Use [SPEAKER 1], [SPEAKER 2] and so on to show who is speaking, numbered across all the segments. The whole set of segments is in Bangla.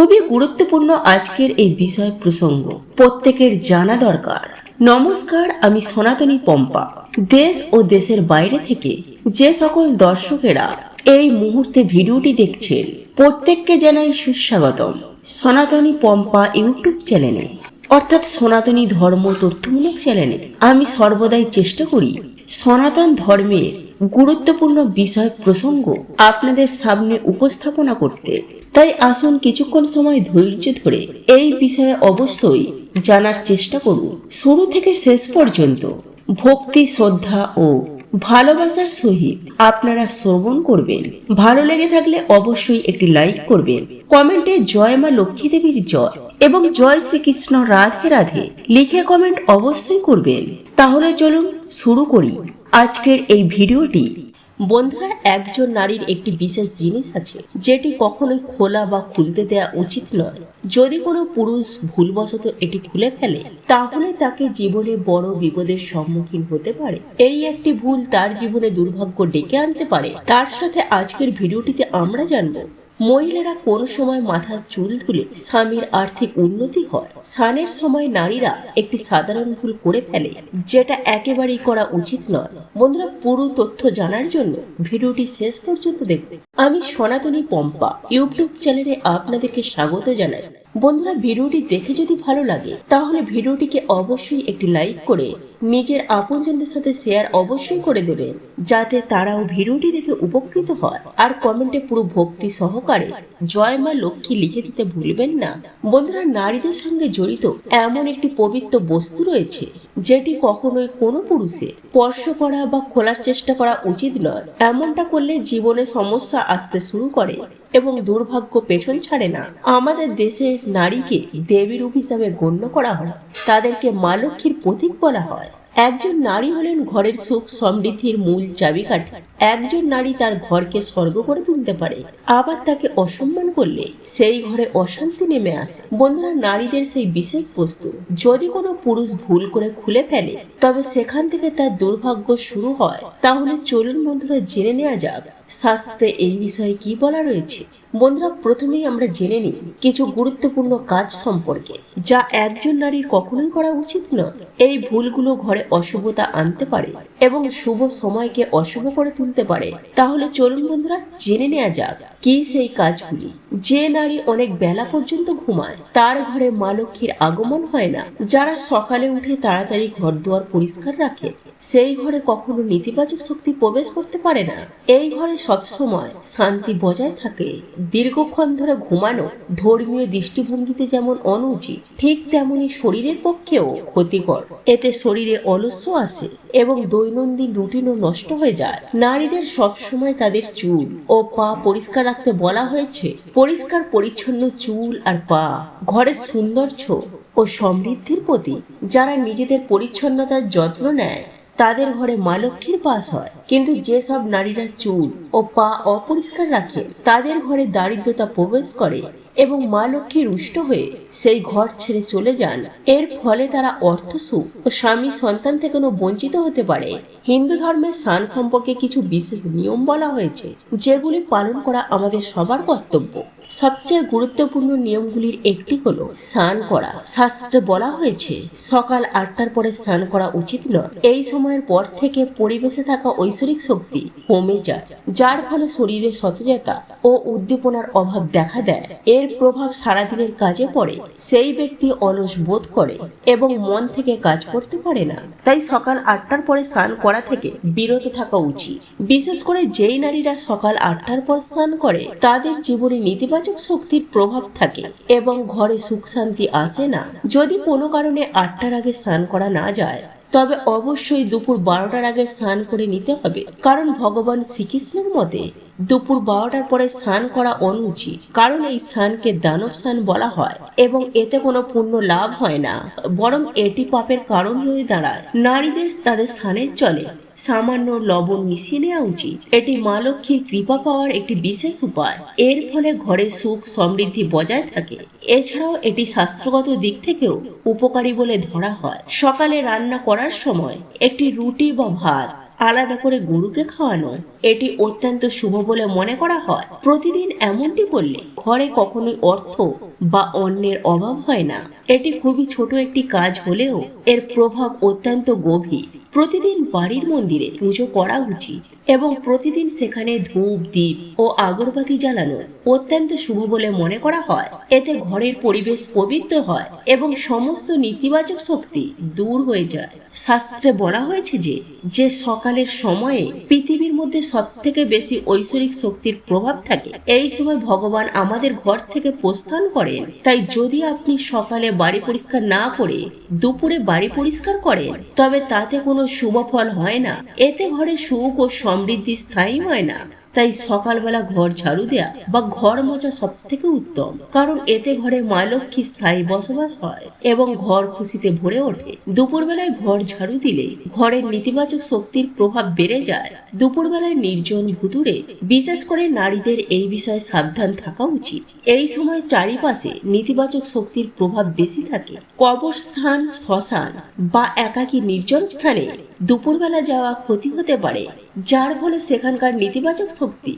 [SPEAKER 1] খুবই গুরুত্বপূর্ণ আজকের এই বিষয় প্রসঙ্গ। প্রত্যেকের জানা দরকার। নমস্কার, আমি সনাতনী পম্পা। দেশ ও দেশের বাইরে থেকে যে সকল দর্শকেরা এই মুহূর্তে ভিডিওটি দেখছেন, প্রত্যেককে জানাই সুস্বাগতম। সনাতনী পম্পা ইউটিউব চ্যানেলে, অর্থাৎ সনাতনী ধর্ম তথ্যমূলক চ্যানেলে, আমি সর্বদাই চেষ্টা করি সনাতন ধর্মের গুরুত্বপূর্ণ বিষয় প্রসঙ্গ আপনাদের সামনে উপস্থাপনা করতে। তাই আসুন কিছুক্ষণ সময় ধৈর্য ধরে এই বিষয়ে অবশ্যই জানার চেষ্টা করুন। শুরু থেকে শেষ পর্যন্ত ভক্তি, শ্রদ্ধা ও ভালোবাসার সহিত আপনারা শ্রবণ করবেন। ভালো লেগে থাকলে অবশ্যই একটি লাইক করবেন। কমেন্টে জয় মা লক্ষ্মী দেবীর জয় এবং জয় শ্রীকৃষ্ণ রাধে রাধে লিখে কমেন্ট অবশ্যই করবেন। তাহলে চলুন শুরু করি। আজকের এই ভিডিওটি বন্ধুরা, একজন নারীর একটি বিশেষ জিনিস আছে, যেটি কখনোই খোলা বা খুলতে দেওয়া উচিত নয়। যদি কোনো পুরুষ ভুলবশত এটি খুলে ফেলে, তাহলে তাকে জীবনে বড় বিপদের সম্মুখীন হতে পারে। এই একটি ভুল তার জীবনে দুর্ভাগ্য ডেকে আনতে পারে। তার সাথে আজকের ভিডিওটিতে আমরা জানব মহিলারা কোন সময় মাথার চুল তুলে স্বামীর আর্থিক উন্নতি হয়। স্নানের সময় নারীরা একটি সাধারণ ভুল করে ফেলে, যেটা একেবারেই করা উচিত নয়। বন্ধুরা, পুরো তথ্য জানার জন্য ভিডিওটি শেষ পর্যন্ত দেখুন। আমি সনাতনী পম্পা, ইউটিউব চ্যানেলে আপনাদেরকে স্বাগত জানাই। বন্ধুরা, ভিডিওটি দেখে যদি ভালো লাগে, তাহলে ভিডিওটিকে অবশ্যই একটি লাইক করে, নিজের আপনজনদের সাথে শেয়ার অবশ্যই করে দেবেন, যাতে তারাও ভিডিওটি দেখে উপকৃত হয়। আর কমেন্টে পুরো ভক্তি সহকারে জয় মা লক্ষ্মী লিখে দিতে ভুলবেন না। বন্ধুরা, নারীদের সঙ্গে জড়িত এমন একটি পবিত্র বস্তু রয়েছে, যেটি কখনোই কোনো পুরুষে স্পর্শ করা বা খোলার চেষ্টা করা উচিত নয়। এমনটা করলে জীবনে সমস্যা আসতে শুরু করে এবং দুর্ভাগ্য পেছন ছাড়ে না। আমাদের দেশে নারীকে দেবী রূপ হিসাবে গণ্য করা হয়। তাদেরকে মা লক্ষ্মীর প্রতীক বলা হয়। একজন নারী হলেন ঘরের সুখ সমৃদ্ধির মূল চাবিকাঠি। একজন নারী তার ঘরকে স্বর্গ করে তুলতে পারে। আবার তাকে অসম্মান করলে সেই ঘরে অশান্তি নেমে আসে। বন্ধুরা, নারীদের সেই বিশেষ বস্তু। যদি কোনো পুরুষ ভুল করে খুলে ফেলে, তবে সেখান থেকে তার দুর্ভাগ্য শুরু হয়। তাহলে চলুন বন্ধুরা, জেনে নেওয়া যাক শাস্ত্রে এই বিষয়ে কি বলা রয়েছে। বন্ধুরা, প্রথমেই আমরা জেনে নিই কিছু গুরুত্বপূর্ণ কাজ সম্পর্কে, যা একজন নারীর কখনোই করা উচিত নয়। এই ভুলগুলো ঘরে অশুভতা আনতে পারে এবং শুভ সময়কে অশুভ করে তুলতে পারে। তাহলে চলুন বন্ধুরা, জেনে নেওয়া যাক কি সেই কাজগুলি। যে নারী অনেক বেলা পর্যন্ত ঘুমায়, তার ঘরে মা লক্ষ্মীর আগমন হয় না। যারা সকালে উঠে তাড়াতাড়ি ঘর দুয়ার পরিষ্কার রাখে, সেই ঘরে কখনো নেতিবাচক শক্তি প্রবেশ করতে পারে না। এই ঘরে সবসময় শান্তি বজায় থাকে। দীর্ঘক্ষণ ধরে ঘুমানো ধর্মীয় দৃষ্টিভঙ্গিতে যেমন অনুচিত, ঠিক তেমনি শরীরের পক্ষেও ক্ষতিকর। এতে শরীরে অলস্য আসে এবং দৈনন্দিন রুটিনও নষ্ট হয়ে যায়। নারীদের সবসময় তাদের চুল ও পা পরিষ্কার রাখতে বলা হয়েছে, পরিষ্কার পরিচ্ছন্ন চুল আর পা, ঘরের সৌন্দর্য ও সমৃদ্ধির প্রতি যারা নিজেদের পরিচ্ছন্নতার যত্ন নেয়, তাদের ঘরে মা লক্ষ্মীর বাস হয়। কিন্তু যেসব নারীরা চুল ও পা অপরিষ্কার রাখে, তাদের ঘরে দারিদ্রতা প্রবেশ করে এবং মা লক্ষ্মী রুষ্ট হয়ে সেই ঘর ছেড়ে চলে যান। এর ফলে তারা অর্থ সুখ ও স্বামী সন্তান থেকেও বঞ্চিত হতে পারে। হিন্দু ধর্মের স্নান সম্পর্কে কিছু বিশেষ নিয়ম বলা হয়েছে, যেগুলি পালন করা আমাদের সবার কর্তব্য। সবচেয়ে গুরুত্বপূর্ণ নিয়মগুলির একটি হল স্নান করা। শাস্ত্রে বলা হয়েছে, সকাল আটটার পরে স্নান করা উচিত নয়। এই সময়ের পর থেকে পরিবেশে থাকা ঐশ্বরিক শক্তি কমে যায়, যার ফলে শরীরে সতেজতা ও উদ্দীপনার অভাব দেখা দেয়। এর প্রভাব সারাদিনের কাজে পড়ে। সেই ব্যক্তি অলস বোধ করে এবং মন থেকে কাজ করতে পারে না। তাই সকাল আটটার পরে স্নান করা থেকে বিরত থাকা উচিত। বিশেষ করে যেই নারীরা সকাল আটটার পর স্নান করে, তাদের জীবনে নেতিবাচক শক্তির প্রভাব থাকে এবং ঘরে সুখ শান্তি আসে না। যদি কোনো কারণে আটটার আগে স্নান করা না যায়, তবে অবশ্যই দুপুর বারোটার আগে স্নান করে নিতে হবে। কারণ ভগবান শ্রীকৃষ্ণের মতে দুপুর বারোটার পরে স্নান করা অনুচিত। কারণ এই স্নানকে দানব স্নান বলা হয় এবং এতে কোনো পুণ্য লাভ হয় না। বরং এটি পাপের কারণ হয়ে দাঁড়ায়। নারীদের তাদের স্নানের জলে সামান্য লবণ মিশিয়ে নেওয়া উচিত। এটি মা লক্ষ্মীর কৃপা পাওয়ার একটি বিশেষ উপায়। এর ফলে ঘরে সুখ সমৃদ্ধি বজায় থাকে। এছাড়াও এটি শাস্ত্রগত দিক থেকেও উপকারী বলে ধরা হয়। সকালে রান্না করার সময় একটি রুটি বা ভাত আলাদা করে গরুকে খাওয়ানো, এটি অত্যন্ত শুভ বলে মনে করা হয়। প্রতিদিন এমনটি করলে ঘরে কখনোই অর্থ বা অন্যের অভাব হয় না। এটি খুবই ছোট একটি কাজ হলেও এর প্রভাব অত্যন্ত গভীর। প্রতিদিন বাড়ির মন্দিরে পুজো করা উচিত এবং প্রতিদিন সেখানে ধূপ দ্বীপ ও আগরবাতি জ্বালানো অত্যন্ত শুভ বলে মনে করা হয়। এতে ঘরের পরিবেশ পবিত্র হয় এবং সমস্ত নেতিবাচক শক্তি দূর হয়ে যায়। শাস্ত্রে বলা হয়েছে যে যে সকালের সময়ে পৃথিবীর মধ্যে সব থেকে বেশি ঐশ্বরিক শক্তির প্রভাব থাকে। এই সময় ভগবান আমাদের ঘর থেকে প্রস্থান করেন। তাই যদি আপনি সকালে বাড়ি পরিষ্কার না করে দুপুরে বাড়ি পরিষ্কার করেন, তবে তাতে কোনো শুভ ফল হয় না। এতে ঘরে সুখ ও সমৃদ্ধি স্থায়ী হয় না। তাই সকালবেলা ঘর ঝাড়ু দেয়া বা ঘর মোছা সব থেকে উত্তম। কারণ এতে ঘরে মা লক্ষ্মী স্থায়ী বসবাস হয় এবং ঘর খুশিতে ভরে ওঠে। দুপুরবেলায় ঘর ঝাড়ু দিলে ঘরের নেতিবাচক শক্তির প্রভাব বেড়ে যায়। দুপুরবেলায় নির্জন ভুতুরে বিশেষ করে নারীদের এই বিষয়ে সাবধান থাকা উচিত। এই সময় চারিপাশে নেতিবাচক শক্তির প্রভাব বেশি থাকে। কবরস্থান, শ্মশান বা একাকী নির্জন স্থানে দুপুরবেলা যাওয়া ক্ষতি হতে পারে, যার ফলে সেখানকার নেতিবাচক শক্তি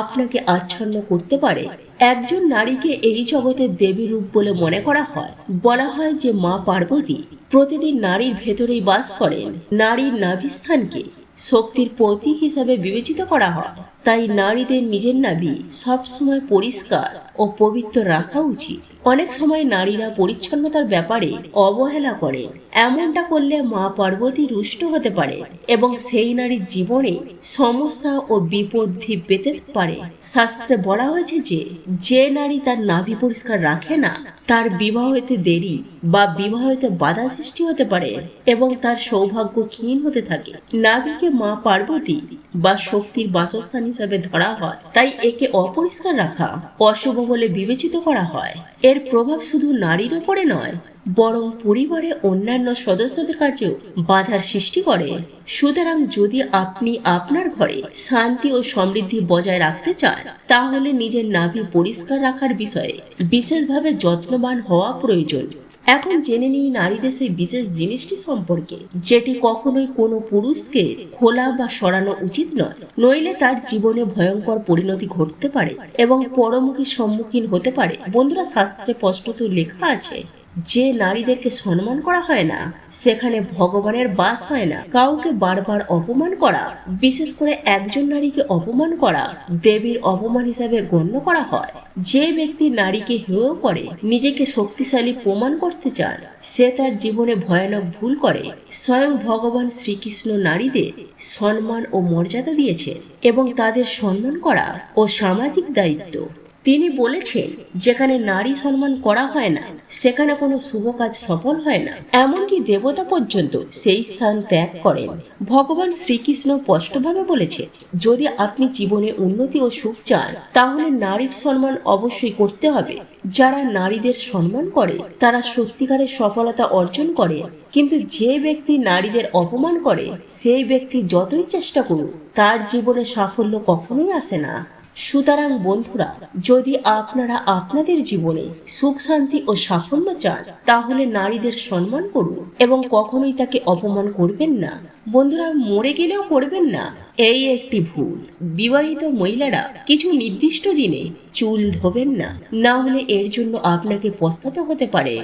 [SPEAKER 1] আপনাকে আচ্ছন্ন করতে পারে। একজন নারীকে এই জগতের দেবী রূপ বলে মনে করা হয়। বলা হয় যে মা পার্বতী প্রতিদিন নারীর ভেতরেই বাস করেন। নারীর নাভিস্থানকে শক্তির প্রতীক হিসাবে বিবেচিত করা হয়। তাই নারীদের নিজের নাভি সবসময় পরিষ্কার ও পবিত্র রাখা উচিত। অনেক সময় নারীরা পরিচ্ছন্নতার ব্যাপারে অবহেলা করেন এমনটা করলে মা পার্বতী রুষ্ট হতে পারে এবং সেই নারীর জীবনে সমস্যা ও বিপত্তি পেতে পারে। শাস্ত্রে বলা হয়েছে যে যে নারী তার নাভি পরিষ্কার রাখে না, তার বিবাহ হতে দেরি বা বিবাহ হতে বাধা সৃষ্টি হতে পারে এবং তার সৌভাগ্য ক্ষীণ হতে থাকে। নাভিকে মা পার্বতী বা শক্তির বাসস্থান হিসাবে ধরা হয়। তাই একে অপরিষ্কার রাখা অশুভ বলে বিবেচিত করা হয়। এর প্রভাব শুধু নারীর উপরে নয় বরং পরিবারে অন্যান্য সদস্যদের কাছেও বাধার সৃষ্টি করে। সুতরাং যদি আপনি আপনার ঘরে শান্তি ও সমৃদ্ধি বজায় রাখতে চান, তাহলে নিজের নাভি পরিষ্কার রাখার বিষয়ে বিশেষভাবে যত্নবান হওয়া প্রয়োজন। এখন জেনে নিই নারীদের সেই বিশেষ জিনিসটি সম্পর্কে, যেটি কখনোই কোনো পুরুষকে খোলা বা সরানো উচিত নয়। নইলে তার জীবনে ভয়ঙ্কর পরিণতি ঘটতে পারে এবং পরমুখীর সম্মুখীন হতে পারে। বন্ধুরা, শাস্ত্রে স্পষ্টত লেখা আছে যে নারীদেরকে সম্মান করা হয় না, সেখানে ভগবানের বাস হয় না। কাউকে বারবার অপমান করা, বিশেষ করে একজন নারীকে অপমান করা, দেবীর অপমান হিসাবে গণ্য করা হয়। যে ব্যক্তি নারীকে হেয় করে, নিজেকে শক্তিশালী প্রমাণ করতে চান, সে তার জীবনে ভয়ানক ভুল করে। স্বয়ং ভগবান শ্রীকৃষ্ণ নারীদের সম্মান ও মর্যাদা দিয়েছেন এবং তাদের সম্মান করা ও সামাজিক দায়িত্ব। তিনি বলেছেন, যেখানে নারী সম্মান করা হয় না, সেখানে কোনো শুভ কাজ সফল হয় না। এমনকি দেবতা পর্যন্ত সেই স্থান ত্যাগ করেন। ভগবান শ্রীকৃষ্ণ স্পষ্টভাবে বলেছে, যদি আপনি জীবনে উন্নতি ও সুখ চান, তাহলে নারীর সম্মান অবশ্যই করতে হবে। যারা নারীদের সম্মান করে, তারা সত্যিকারের সফলতা অর্জন করে। কিন্তু যে ব্যক্তি নারীদের অপমান করে, সেই ব্যক্তি যতই চেষ্টা করুক, তার জীবনে সাফল্য কখনোই আসে না। সুতরাং বন্ধুরা, যদি আপনারা আপনাদের জীবনে সুখ, শান্তি ও সাফল্য চান, তাহলে নারীদের সম্মান করুন এবং কখনোই তাকে অপমান করবেন না। বন্ধুরা, মরে গেলেও করবেন না। এই একটি ভুল। বিবাহিত মহিলারা কিছু নির্দিষ্ট দিনে চুল ধোবেন না। না হলে এর জন্য আপনাকে পস্তাতে হতে পারে।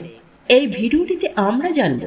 [SPEAKER 1] এই ভিডিওটিতে আমরা জানব,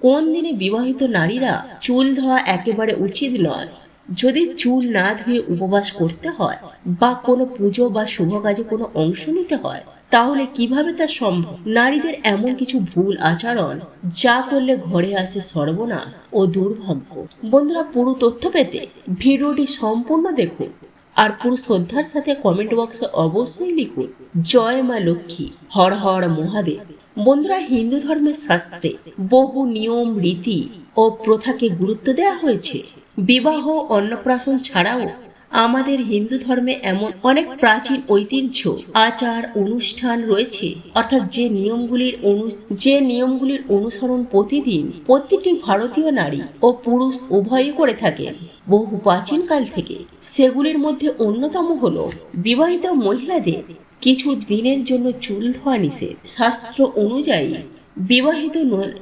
[SPEAKER 1] কোন দিনে বিবাহিত নারীরা চুল ধোয়া একেবারে উচিত নয়। যদি চুল না ধুয়ে উপবাস করতে হয় বা কোনো পুজো বা শুভ কাজে কোনো অংশ নিতে হয়, তাহলে কীভাবে তা সম্ভব? নারীদের এমন কিছু ভুল আচরণ যা করলে ঘরে আসে সর্বনাশ ও দুর্ভাগ্য। বন্ধুরা, পুরো তথ্য পেতে ভিডিওটি সম্পূর্ণ দেখুন আর পুরো শ্রদ্ধার সাথে কমেন্ট বক্সে অবশ্যই লিখুন, জয় মা লক্ষ্মী, হর হর মহাদেব। বন্ধুরা, হিন্দু ধর্মের শাস্ত্রে বহু নিয়ম, রীতি ও প্রথাকে গুরুত্ব দেওয়া হয়েছে। বিবাহ অন্নপ্রাশন ছাড়াও আমাদের হিন্দু ধর্মে এমন অনেক প্রাচীন ঐতিহ্য, আচার, অনুষ্ঠান রয়েছে। অর্থাৎ যে নিয়মগুলির অনু, যে নিয়মগুলির অনুসরণ প্রতিদিন প্রত্যেকটি ভারতীয় নারী ও পুরুষ উভয়ই করে থাকেন বহু প্রাচীনকাল থেকে। সেগুলির মধ্যে অন্যতম হল বিবাহিত মহিলাদের কিছু দিনের জন্য চুল ধোয়া নিষেধ। শাস্ত্র অনুযায়ী বিবাহিত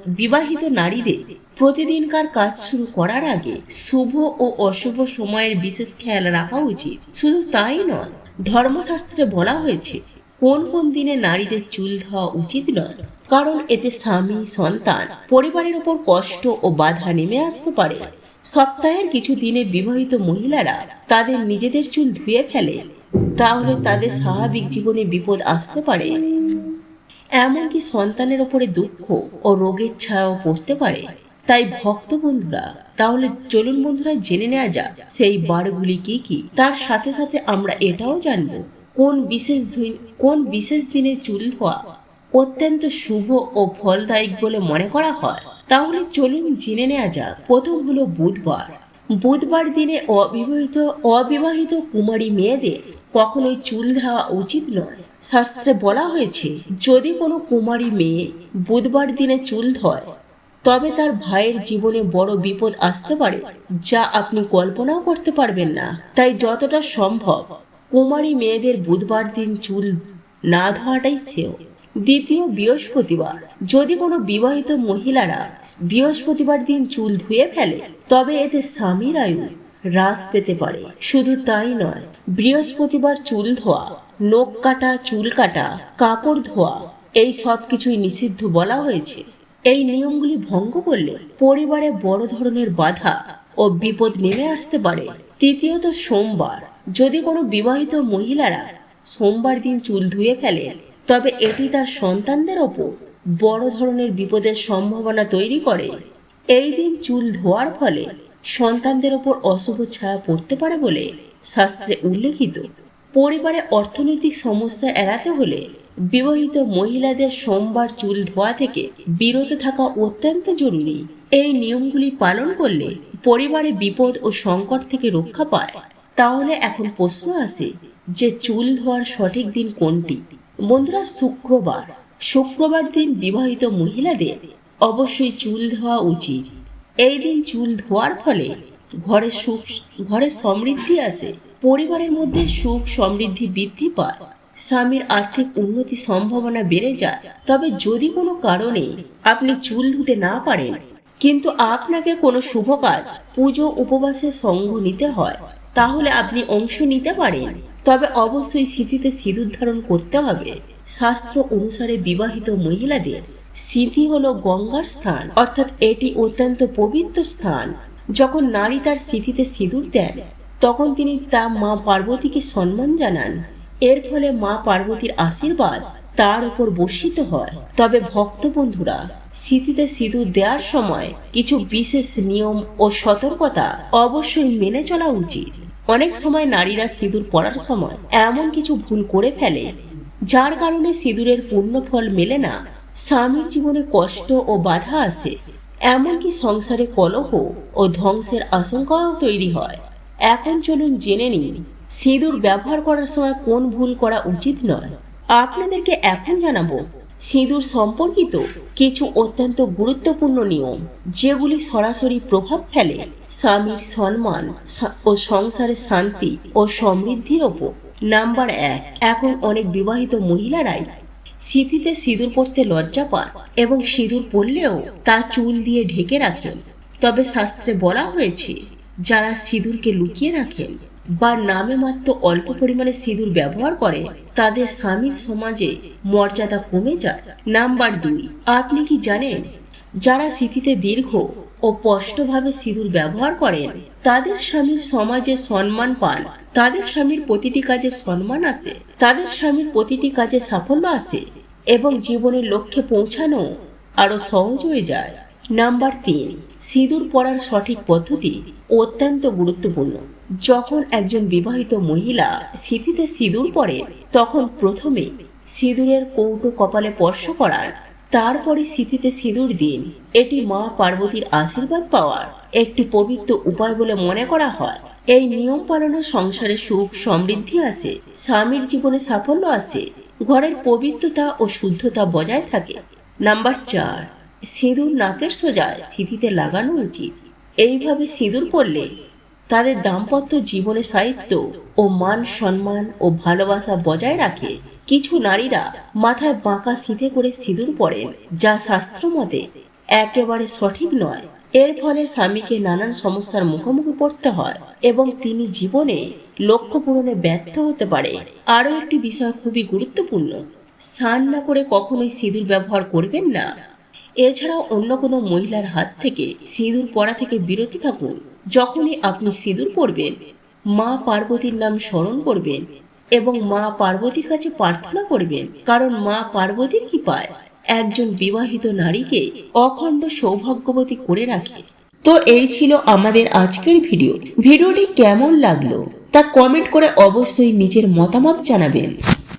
[SPEAKER 1] বিবাহিত নারীদের প্রতিদিনকার কাজ শুরু করার আগে শুভ ও অশুভ সময়ের বিশেষ খেয়াল রাখা উচিত। শুধু তাই নয়, ধর্মশাস্ত্রে বলা হয়েছে, কোন কোন দিনে নারীদের চুল ধোয়া উচিত নয়। কারণ এতে স্বামী, সন্তান, পরিবারের ওপর কষ্ট ও বাধা নেমে আসতে পারে। সপ্তাহের কিছু দিনে বিবাহিত মহিলারা তাদের নিজেদের চুল ধুয়ে ফেলে, তাহলে তাদের স্বাভাবিক জীবনে বিপদ আসতে পারে। এমনকি সন্তানের ওপরে দুঃখ ও রোগের ছায়াও পড়তে পারে। তাই ভক্ত বন্ধুরা, তাহলে চলুন বন্ধুরা জেনে নেওয়া যাক, সেই বারগুলি কি কি? তার সাথে সাথে আমরা এটাও জানব, কোন বিশেষ দিন, কোন বিশেষ দিনে চুল ধোয়া অত্যন্ত শুভ ও ফলদায়ক বলে মনে করা হয়? তাহলে চলুন জেনে নেওয়া যাক। প্রথম হলো বুধবার। বুধবার দিনে অবিবাহিত অবিবাহিত কুমারী মেয়েদের কখনোই চুল দেওয়া উচিত নয়। শাস্ত্রে বলা হয়েছে, যদি কোনো কুমারী মেয়ে বুধবার দিনে চুল ধয় তবে তার ভাইয়ের জীবনে বড় বিপদ আসতে পারে, যা আপনি কল্পনাও করতে পারবেন না। তাই যতটা সম্ভব কুমারী মেয়েদের বুধবার দিন চুল না ধোয়াটাই শ্রেয়। দ্বিতীয় বৃহস্পতিবার, যদি কোনো বিবাহিত মহিলারা বৃহস্পতিবার দিন চুল ধুয়ে ফেলে, তবে এতে স্বামীর আয়ু হ্রাস পেতে পারে। শুধু তাই নয়, বৃহস্পতিবার চুল ধোয়া, নখ কাটা, চুল কাটা, কাপড় ধোয়া, এই সব কিছুই নিষিদ্ধ বলা হয়েছে। এই নিয়মগুলি ভঙ্গ করলে পরিবারে বড় ধরনের বাধা ও বিপদ নেমে আসতে পারে। তৃতীয়ত সোমবার। যদি কোনো বিবাহিত মহিলারা সোমবার দিন চুল ধুয়ে ফেলে, তবে এটি তার সন্তানদের ওপর বড় ধরনের বিপদের সম্ভাবনা তৈরি করে। এই দিন চুল ধোয়ার ফলে সন্তানদের ওপর অশুভ ছায়া পড়তে পারে বলে শাস্ত্রে উল্লেখিত। পরিবারে অর্থনৈতিক সমস্যা এড়াতে হলে বিবাহিত মহিলাদের সোমবার চুল ধোয়া থেকে বিরত থাকা অত্যন্ত জরুরি। এই নিয়মগুলি পালন করলে পরিবারে বিপদ ও সংকট থেকে রক্ষা পায়। তাহলে এখন প্রশ্ন আসে যে চুল ধোয়ার সঠিক দিন কোনটি? বন্ধুরা, শুক্রবার। শুক্রবার দিন বিবাহিত মহিলাদের অবশ্যই চুল ধোয়া উচিত। এই দিন চুল ধোয়ার ফলে ঘরে সুখ, ঘরে সমৃদ্ধি আসে। পরিবারের মধ্যে সুখ সমৃদ্ধি বৃদ্ধি পায়। স্বামীর আর্থিক উন্নতি সম্ভাবনা বেড়ে যায়। তবে যদি কোনো কারণে আপনি চুল ধুতে না পারেন, কিন্তু আপনাকে কোনো শুভ কাজ, পুজো উপবাসের সঙ্গ নিতে হয়, তাহলে আপনি অংশ নিতে পারেন। তবে অবশ্যই স্মৃতিতে সিঁদুর ধারণ করতে হবে। শাস্ত্র অনুসারে বিবাহিত মহিলাদের স্মৃতি হলো গঙ্গার স্থান, অর্থাৎ এটি অত্যন্ত পবিত্র স্থান। যখন নারী তার স্মৃতিতে সিঁদুর দেন, তখন তিনি তা মা পার্বতীকে সম্মান জানান। এর ফলে মা পার্বতীর আশীর্বাদ তার উপর বর্ষিত হয়। তবে ভক্ত বন্ধুরা স্মৃতিতে সিঁদুর দেওয়ার সময় কিছু বিশেষ নিয়ম ও সতর্কতা অবশ্যই মেনে চলা উচিত। অনেক সময় নারীরা সিঁদুর পরার সময় এমন কিছু ভুল করে ফেলে, যার কারণে সিঁদুরের পূর্ণ ফল মেলে না। স্বামীর জীবনে কষ্ট ও বাধা আসে, এমনকি সংসারে কলহ ও ধ্বংসের আশঙ্কাও তৈরি হয়। এখন চলুন জেনে নিন সিঁদুর ব্যবহার করার সময় কোন ভুল করা উচিত নয়। আপনাদেরকে এখন জানাব, সিঁদুর সম্পর্কিত কিছু অত্যন্ত গুরুত্বপূর্ণ নিয়ম, যেগুলি সরাসরি প্রভাব ফেলে স্বামীর সম্মান ও সংসারের শান্তি ও সমৃদ্ধির ওপর। নাম্বার এক, এখন অনেক বিবাহিত মহিলারাই স্মৃতিতে সিঁদুর পরতে লজ্জা পান এবং সিঁদুর পরলেও তা চুল দিয়ে ঢেকে রাখেন। তবে শাস্ত্রে বলা হয়েছে, যারা সিঁদুরকে লুকিয়ে রাখেন বা নামে মাত্র অল্প পরিমাণে সিঁদুর ব্যবহার করে, তাদের স্বামীর সমাজে মর্যাদা কমে যায়। নাম্বার দুই, আপনি কি জানেন, যারা স্মৃতিতে দীর্ঘ ও স্পষ্টভাবে সিঁদুর ব্যবহার করেন, তাদের স্বামীর সমাজে সম্মান পান, তাদের স্বামীর প্রতিটি কাজে সম্মান আসে, তাদের স্বামীর প্রতিটি কাজে সাফল্য আসে এবং জীবনের লক্ষ্যে পৌঁছানো আরও সহজ হয়ে যায়। নাম্বার তিন, সিঁদুর পরার সঠিক পদ্ধতি অত্যন্ত গুরুত্বপূর্ণ। যখন একজন বিবাহিত মহিলা স্মৃতিতে সিঁদুর পরে, তখন প্রথমে সিঁদুরের কৌটো কপালে স্পর্শ করার, তারপরে স্মৃতিতে সিঁদুর দিন। এটি মা পার্বতীর আশীর্বাদ পাওয়ার একটি পবিত্র উপায় বলে মনে করা হয়। এই নিয়ম পালনে সংসারে সুখ সমৃদ্ধি আসে, স্বামীর জীবনে সাফল্য আসে, ঘরের পবিত্রতা ও শুদ্ধতা বজায় থাকে। নাম্বার চার সিঁদুর নাকের সোজায় স্মৃতিতে লাগানো উচিত। এইভাবে সিঁদুর পরলে তাদের দাম্পত্য জীবনে সাহিত্য ও মান সম্মান ও ভালোবাসা বজায় রাখে। কিছু নারীরা মাথায় বাঁকা সিঁথে করে সিঁদুর পরেন, যা শাস্ত্র মতে একেবারে সঠিক নয়। এর ফলে স্বামীকে নানান সমস্যার মুখোমুখি পড়তে হয় এবং তিনি জীবনে লক্ষ্য পূরণে ব্যর্থ হতে পারে। আরও একটি বিষয় খুবই গুরুত্বপূর্ণ, স্নান না করে কখনোই সিঁদুর ব্যবহার করবেন না। এছাড়াও অন্য কোনো মহিলার হাত থেকে সিঁদুর পরা থেকে বিরত থাকুন। যখনই আপনি সিঁদুর পরবেন মা পার্বতীর নাম স্মরণ করবেন এবং মা পার্বতীর কাছে প্রার্থনা করবেন, কারণ মা পার্বতীর কৃপায় একজন বিবাহিত নারীকে অখণ্ড সৌভাগ্যবতী করে রাখে। তো এই ছিল আমাদের আজকের ভিডিও। ভিডিওটি কেমন লাগল তা কমেন্ট করে অবশ্যই নিজের মতামত জানাবেন।